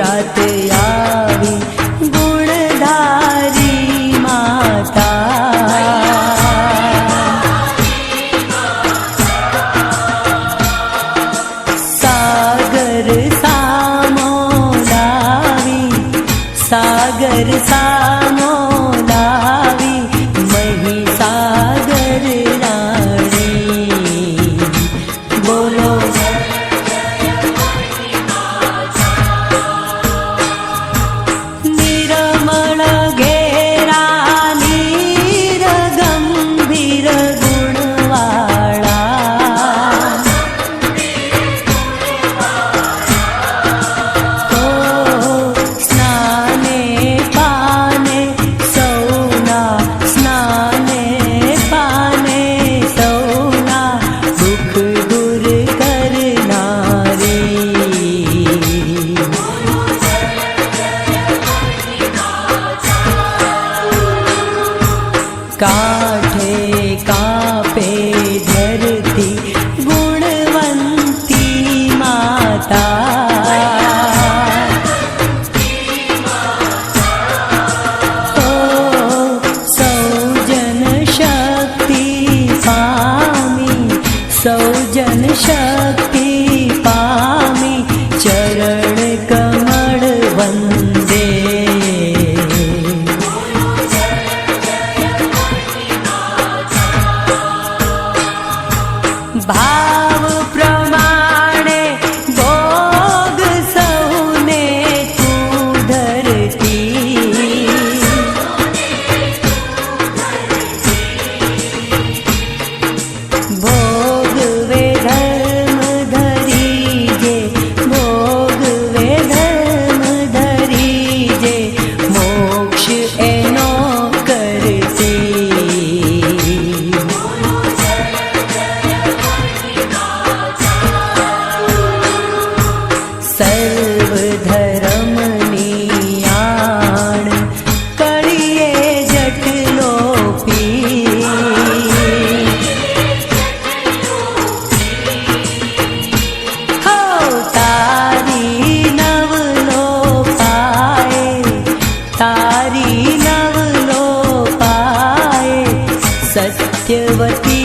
રાતે આવી ગુણધારી માતા. સાગર સામો લાવી સાગર સા কাঠে কাপ ভাই ધર્મની આણ કરીએ જટલો પી હો તારી નવલો પાય તારી નવલો પાય સત્યવતી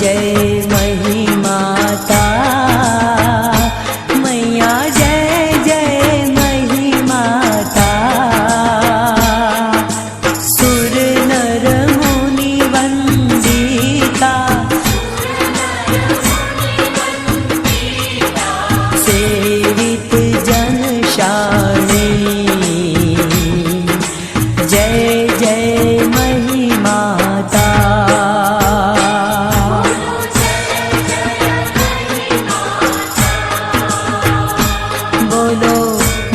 day.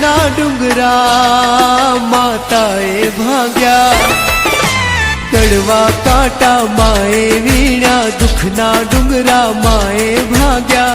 ના ડુંગરા માતાએ ભાગ્યા. કડવા કાંટા માએ વીણા દુઃખના ડુંગરા માએ ભાગ્યા.